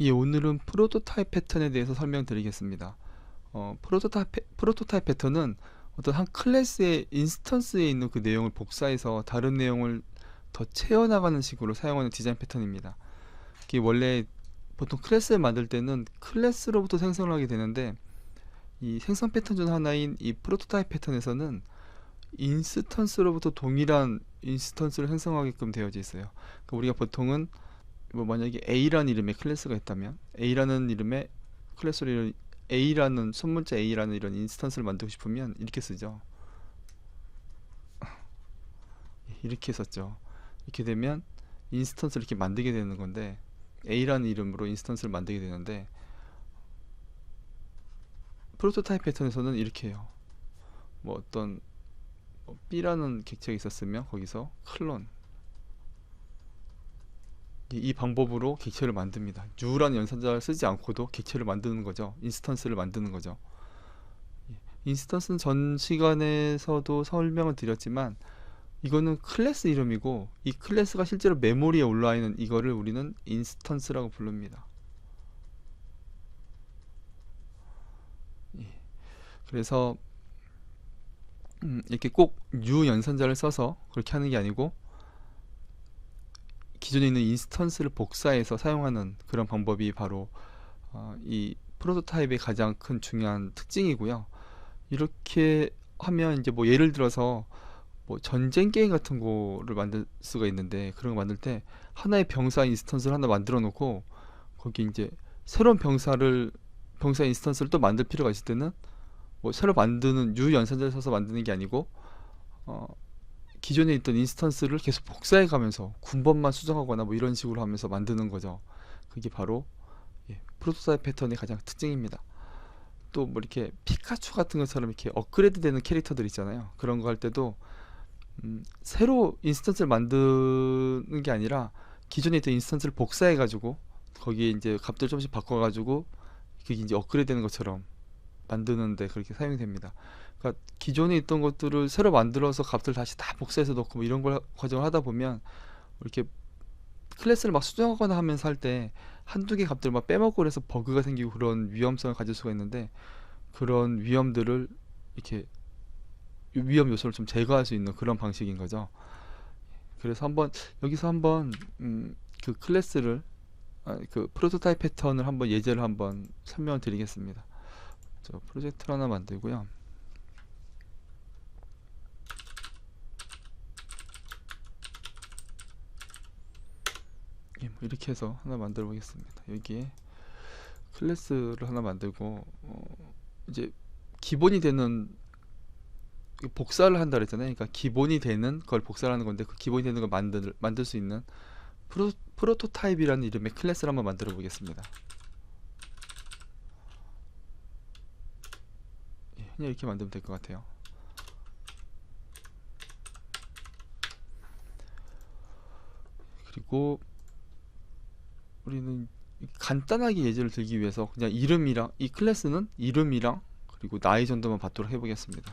예, 오늘은 프로토타입 패턴에 대해서 설명드리겠습니다. 어, 프로토타입, 패- 프로토타입 패턴은 어떤 한 클래스의 인스턴스에 있는 그 내용을 복사해서 다른 내용을 더 채워나가는 식으로 사용하는 디자인 패턴입니다. 이게 원래 보통 클래스를 만들 때는 클래스로부터 생성을 하게 되는데 이 생성 패턴 중 하나인 이 프로토타입 패턴에서는 인스턴스로부터 동일한 인스턴스를 생성하게끔 되어져 있어요. 그러니까 우리가 보통은 뭐 만약에 A라는 이름의 클래스가 있다면 A라는 이름의 클래스로 이런 A라는 손문자 A라는 이런 인스턴스를 만들고 싶으면 이렇게 쓰죠. 이렇게 썼죠. 이렇게 되면 인스턴스를 이렇게 만들게 되는 건데 A라는 이름으로 인스턴스를 만들게 되는데 프로토타입 패턴에서는 이렇게 해요. 뭐 어떤 뭐 B라는 객체가 있었으면 거기서 클론 이, 이 방법으로 객체를 만듭니다. U라는 연산자를 쓰지 않고도 객체를 만드는 거죠. 인스턴스를 만드는 거죠. 예, 인스턴스는 전 시간에서도 설명을 드렸지만 이거는 클래스 이름이고 이 클래스가 실제로 메모리에 올라와 있는 이거를 우리는 인스턴스라고 부릅니다. 예, 그래서 음, 이렇게 꼭 U 연산자를 써서 그렇게 하는 게 아니고 기존에 있는 인스턴스를 복사해서 사용하는 그런 방법이 바로 어, 이 프로토타입의 가장 큰 중요한 특징이고요. 이렇게 하면 이제 뭐 예를 들어서 뭐 전쟁 게임 같은 거를 만들 수가 있는데 그런 거 만들 때 하나의 병사 인스턴스를 하나 만들어 놓고 거기 이제 새로운 병사를 병사 인스턴스를 또 만들 필요가 있을 때는 뭐 새로 만드는 유 연산자를 써서 만드는 게 아니고 어 기존에 있던 인스턴스를 계속 복사해 가면서 군번만 수정하거나 뭐 이런 식으로 하면서 만드는 거죠. 그게 바로 예, 프로토타입 패턴의 가장 특징입니다. 또 뭐 이렇게 피카츄 같은 것처럼 이렇게 업그레이드 되는 캐릭터들 있잖아요. 그런 거 할 때도 음, 새로 인스턴스를 만드는 게 아니라 기존에 있던 인스턴스를 복사해 가지고 거기에 이제 값들 조금씩 바꿔 가지고 그게 이제 업그레이드 되는 것처럼 만드는데 그렇게 사용이 됩니다. 그러니까 기존에 있던 것들을 새로 만들어서 값들 다시 다 복사해서 넣고 뭐 이런 걸 하- 과정을 하다 보면 이렇게 클래스를 막 수정하거나 하면서 할 때 한두 개 값들 막 빼먹고 그래서 버그가 생기고 그런 위험성을 가질 수가 있는데 그런 위험들을 이렇게 위험 요소를 좀 제거할 수 있는 그런 방식인 거죠. 그래서 한번 여기서 한번 음, 그 클래스를 아, 그 프로토타입 패턴을 한번 예제를 한번 설명을 드리겠습니다. 저 프로젝트를 하나 만들고요. 이렇게 해서 하나 만들어 보겠습니다. 여기에 클래스를 하나 만들고 어, 이제 기본이 되는 이 복사를 한다 그랬잖아요. 그러니까 기본이 되는 걸 복사를 하는 건데 그 기본이 되는 걸 만들 만들 수 있는 프로, 프로토타입이라는 이름의 클래스를 한번 만들어 보겠습니다. 예, 그냥 이렇게 만들면 될 것 같아요. 그리고 우리는 간단하게 예제를 들기 위해서 그냥 이름이랑 이 클래스는 이름이랑 그리고 나이 정도만 받도록 해보겠습니다.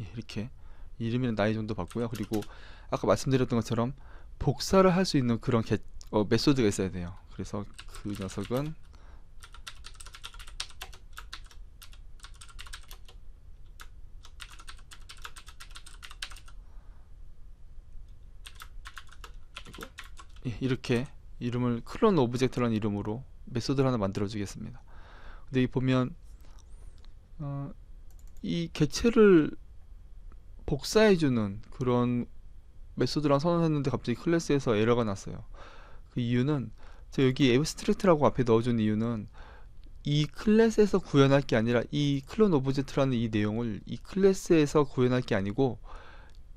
예, 이렇게 이름이랑 나이 정도 받고요. 그리고 아까 말씀드렸던 것처럼 복사를 할 수 있는 그런 개, 어, 메소드가 있어야 돼요. 그래서 그 녀석은 이렇게 이름을 클론 오브젝트라는 이름으로 메소드를 하나 만들어 주겠습니다. 근데 이 보면 어, 이 개체를 복사해 주는 그런 메소드랑 선언했는데 갑자기 클래스에서 에러가 났어요. 그 이유는 저 여기 에브스트랙트라고 앞에 넣어준 이유는 이 클래스에서 구현할 게 아니라 이 클론 오브젝트라는 이 내용을 이 클래스에서 구현할 게 아니고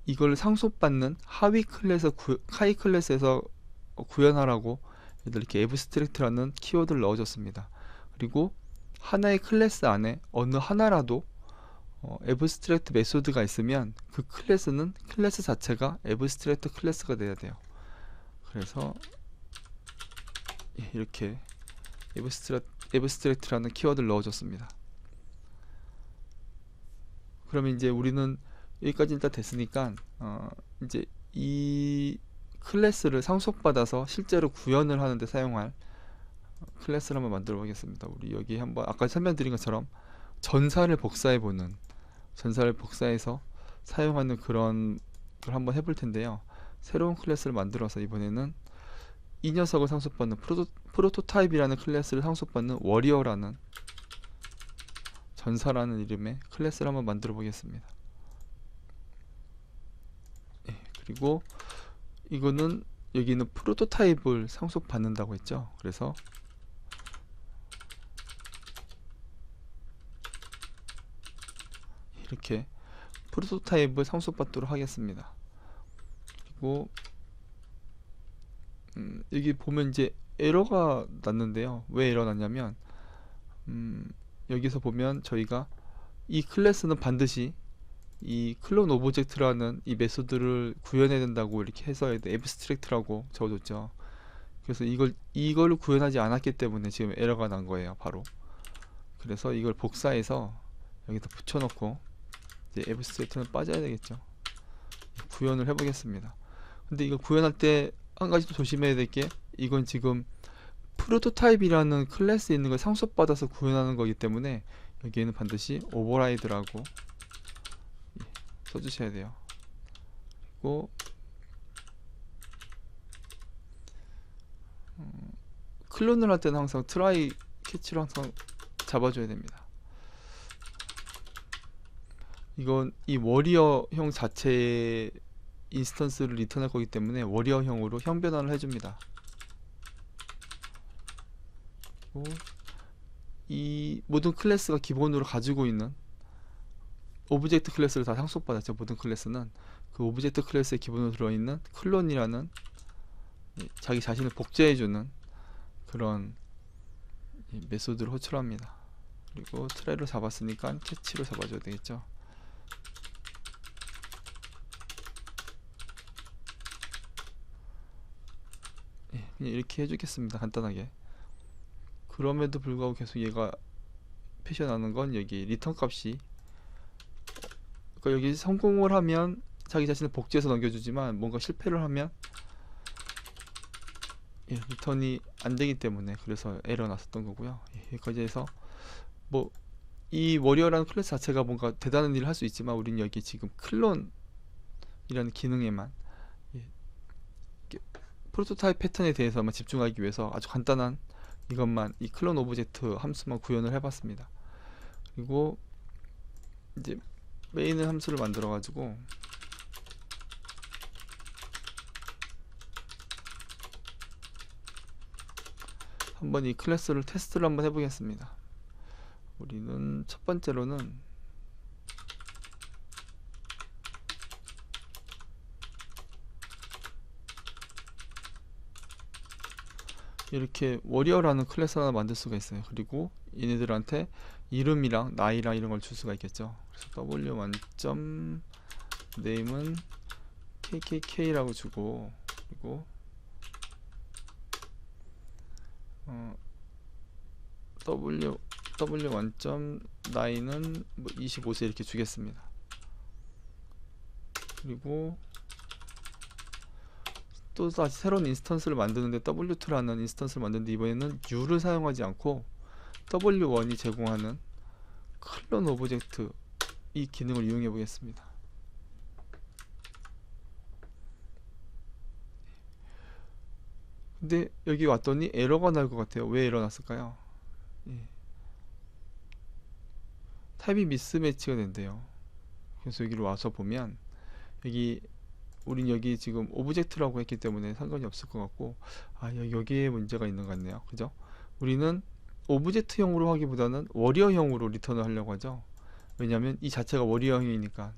이걸 상속받는 하위 클래스 구, 하위 클래스에서 어, 구현하라고 얘들 이렇게 에브스트랙트라는 키워드를 넣어줬습니다. 그리고 하나의 클래스 안에 어느 하나라도 어, 에브스트랙트 메소드가 있으면 그 클래스는 클래스 자체가 에브스트랙트 클래스가 돼야 돼요. 그래서 예, 이렇게 에브스트랙, 에브스트랙트라는 키워드를 넣어줬습니다. 그러면 이제 우리는 여기까지 일단 됐으니까 어, 이제 이 클래스를 상속받아서 실제로 구현을 하는데 사용할 클래스를 한번 만들어 보겠습니다. 우리 여기 한번 아까 설명드린 것처럼 전사를 복사해 보는 전사를 복사해서 사용하는 그런 걸 한번 해볼 텐데요. 새로운 클래스를 만들어서 이번에는 이 녀석을 상속받는 프로토, 프로토타입이라는 클래스를 상속받는 워리어라는 전사라는 이름의 클래스를 한번 만들어 보겠습니다. 예, 그리고 이거는 여기는 프로토타입을 상속받는다고 했죠. 그래서 이렇게 프로토타입을 상속받도록 하겠습니다. 그리고 음, 여기 보면 이제 에러가 났는데요. 왜 에러 났냐면 음, 여기서 보면 저희가 이 클래스는 반드시 이 클론 오브젝트라는 이 메소드를 구현해야 된다고 이렇게 해서 앱스트랙트라고 적어줬죠. 그래서 이걸 이걸 구현하지 않았기 때문에 지금 에러가 난 거예요. 바로. 그래서 이걸 복사해서 여기다 붙여놓고 이제 앱스트랙트는 빠져야 되겠죠. 구현을 해보겠습니다. 근데 이거 구현할 때 한 가지 또 조심해야 될 게 이건 지금 프로토타입이라는 클래스에 있는 걸 상속받아서 구현하는 거기 때문에 여기에는 반드시 오버라이드라고 예, 써주셔야 돼요. 그리고 음, 클론을 할 때는 항상 트라이 캐치로 항상 잡아줘야 됩니다. 이건 이 워리어형 자체의 인스턴스를 리턴할 거기 때문에 워리어형으로 형 변환을 해줍니다. 이 모든 클래스가 기본으로 가지고 있는 오브젝트 클래스를 다 상속받았죠. 모든 클래스는 그 오브젝트 클래스에 기본으로 들어있는 클론이라는 이 자기 자신을 복제해주는 그런 이 메소드를 호출합니다. 그리고 트레를 잡았으니까 캐치로 잡아줘야 되겠죠. 예, 이렇게 해주겠습니다. 간단하게. 그럼에도 불구하고 계속 얘가 표시나는 건 여기 리턴 값이 그러니까 여기 성공을 하면 자기 자신을 복제해서 넘겨주지만 뭔가 실패를 하면 예, 리턴이 안 되기 때문에 그래서 에러 났었던 거고요. 예, 여기까지 해서 뭐 이 워리어라는 클래스 자체가 뭔가 대단한 일을 할 수 있지만 우리는 여기 지금 클론이라는 기능에만 예, 프로토타입 패턴에 대해서만 집중하기 위해서 아주 간단한 이것만 이 클론 오브젝트 함수만 구현을 해봤습니다. 그리고 이제 메인 함수를 만들어 가지고 한번 이 클래스를 테스트를 한번 해보겠습니다. 우리는 첫 번째로는 이렇게 워리어라는 클래스 하나 만들 수가 있어요. 그리고 얘네들한테 이름이랑 나이랑 이런 걸 줄 수가 있겠죠. 그래서 w 만점 네임은 kkk라고 주고 그리고 어, w w 만점 나이는 뭐 25세 이렇게 주겠습니다. 그리고 또 다시 새로운 인스턴스를 만드는데 w2라는 인스턴스를 만드는데 이번에는 u를 사용하지 않고 w1이 제공하는 클론 오브젝트 이 기능을 이용해 보겠습니다. 근데 여기 왔더니 에러가 날 것 같아요. 왜 에러 났을까요? 예. 타입이 미스매치가 된대요. 그래서 여기로 와서 보면 여기 우린 여기 지금 오브젝트라고 했기 때문에 상관이 없을 것 같고 아 여- 여기에 문제가 있는 것 같네요. 그죠? 우리는 오브젝트형으로 하기보다는 워리어형으로 리턴을 하려고 하죠. 왜냐하면 이 자체가 워리어형이니까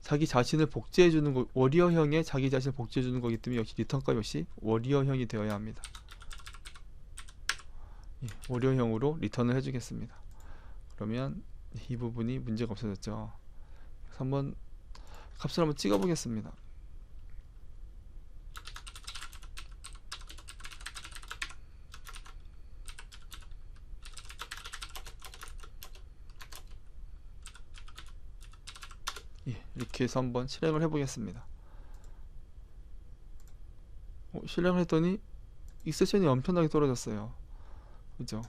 자기 자신을 복제해 주는 거 워리어형에 자기 자신을 복제해 주는 거기 때문에 역시 리턴 값 역시 워리어형이 되어야 합니다. 예, 워리어형으로 리턴을 해주겠습니다. 그러면 이 부분이 문제가 없어졌죠. 한번 값을 한번 찍어 보겠습니다. 예, 이렇게 해서 한번 실행을 해보겠습니다. 실행을 했더니 익셉션이 엄청나게 떨어졌어요. 그죠?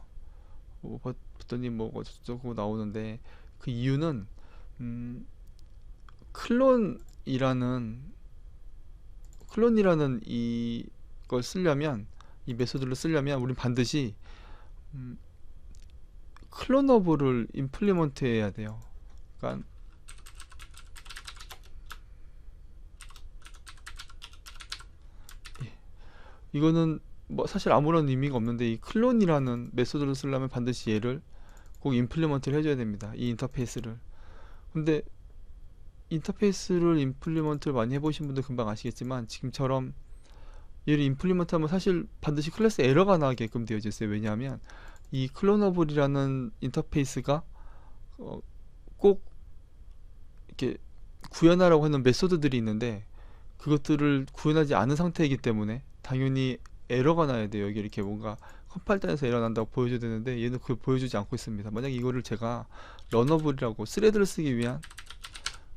뭐 봤- 봤더니 뭐 어쩌고 나오는데 그 이유는 음, 클론이라는 클론이라는 이걸 쓰려면 이 메소드를 쓰려면 우린 반드시 음, 클로너블을 임플리먼트 해야 돼요. 그러니까 이거는 뭐 사실 아무런 의미가 없는데 이 클론이라는 메소드를 쓰려면 반드시 얘를 꼭 임플리먼트를 해줘야 됩니다. 이 인터페이스를. 근데 인터페이스를 임플리먼트를 많이 해보신 분들 금방 아시겠지만 지금처럼 얘를 임플리먼트 하면 사실 반드시 클래스 에러가 나게끔 되어져 있어요. 왜냐하면 이 클로너블이라는 인터페이스가 어, 꼭 이렇게 구현하라고 하는 메소드들이 있는데 그것들을 구현하지 않은 상태이기 때문에 당연히 에러가 나야 돼요. 여기 이렇게 뭔가 컴파일단에서 에러 난다고 보여줘야 되는데 얘는 그걸 보여주지 않고 있습니다. 만약 이거를 제가 러너블이라고 스레드를 쓰기 위한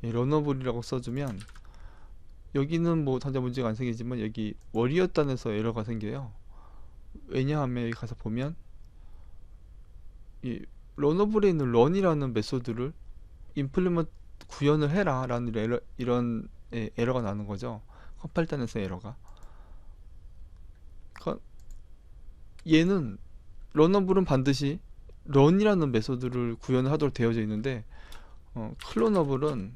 이 러너블이라고 써주면 여기는 뭐 단자 문제가 안 생기지만 여기 워리어 단에서 에러가 생겨요. 왜냐하면 여기 가서 보면 이 러너블에 있는 런이라는 메소드를 임플리먼트 구현을 해라 라는 에러, 이런 에, 에러가 나는 거죠. 컴파일 단에서 에러가. 그러니까 얘는 러너블은 반드시 런이라는 메소드를 구현을 하도록 되어져 있는데 어, 클로너블은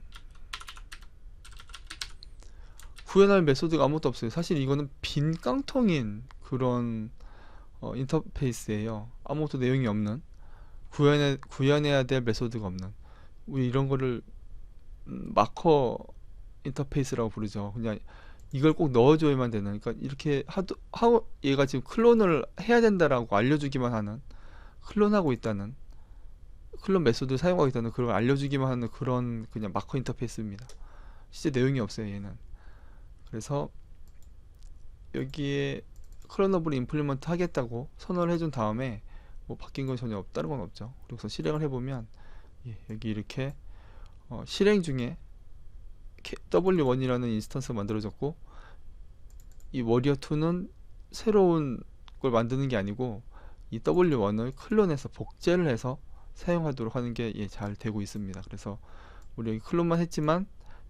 구현할 메소드가 아무것도 없어요. 사실 이거는 빈 깡통인 그런 어, 인터페이스예요. 아무것도 내용이 없는 구현해 구현해야 될 메소드가 없는 우리 이런 거를 음, 마커 인터페이스라고 부르죠. 그냥 이걸 꼭 넣어줘야만 되는. 그러니까 이렇게 하도 하고 얘가 지금 클론을 해야 된다라고 알려주기만 하는 클론하고 있다는 클론 메소드 사용하고 있다는 그걸 알려주기만 하는 그런 그냥 마커 인터페이스입니다. 실제 내용이 없어요 얘는. 그래서 여기에 클로너블 임플리먼트 하겠다고 선언을 해준 다음에 뭐 바뀐 건 전혀 없, 다른 건 없죠. 그래서 실행을 해보면 예, 여기 이렇게 어, 실행 중에 W1이라는 인스턴스가 만들어졌고 이 워리어2는 새로운 걸 만드는 게 아니고 이 W1을 클론해서 복제를 해서 사용하도록 하는 게 잘 되고 있습니다. 그래서 우리 여기 클론만 했지만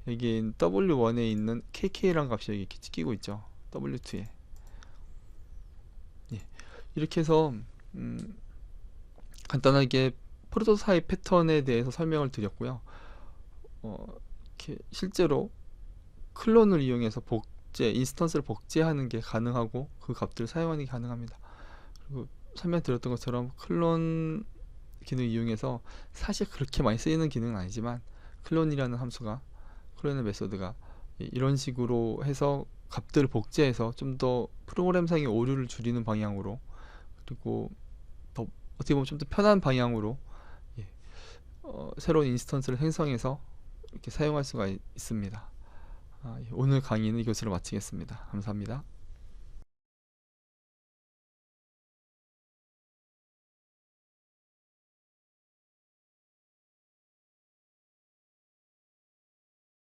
여기 W1에 있는 KK라는 값이 여기 찍히고 있죠. W2에 예, 이렇게 해서 음, 간단하게 프로토타입 패턴에 대해서 설명을 드렸고요. 어, 이렇게 실제로 클론을 이용해서 복제, 인스턴스를 복제하는 게 가능하고 그 값들을 사용하는 게 가능합니다. 그리고 설명드렸던 것처럼 클론 기능 이용해서 사실 그렇게 많이 쓰이는 기능은 아니지만 클론이라는 함수가 클론의 메소드가 이런 식으로 해서 값들을 복제해서 좀 더 프로그램상의 오류를 줄이는 방향으로 그리고 더 어떻게 보면 좀 더 편한 방향으로 예, 어, 새로운 인스턴스를 생성해서 이렇게 사용할 수가 있, 습니다 아, 예, 오늘 강의는 이것으로 마치겠습니다. 감사합니다.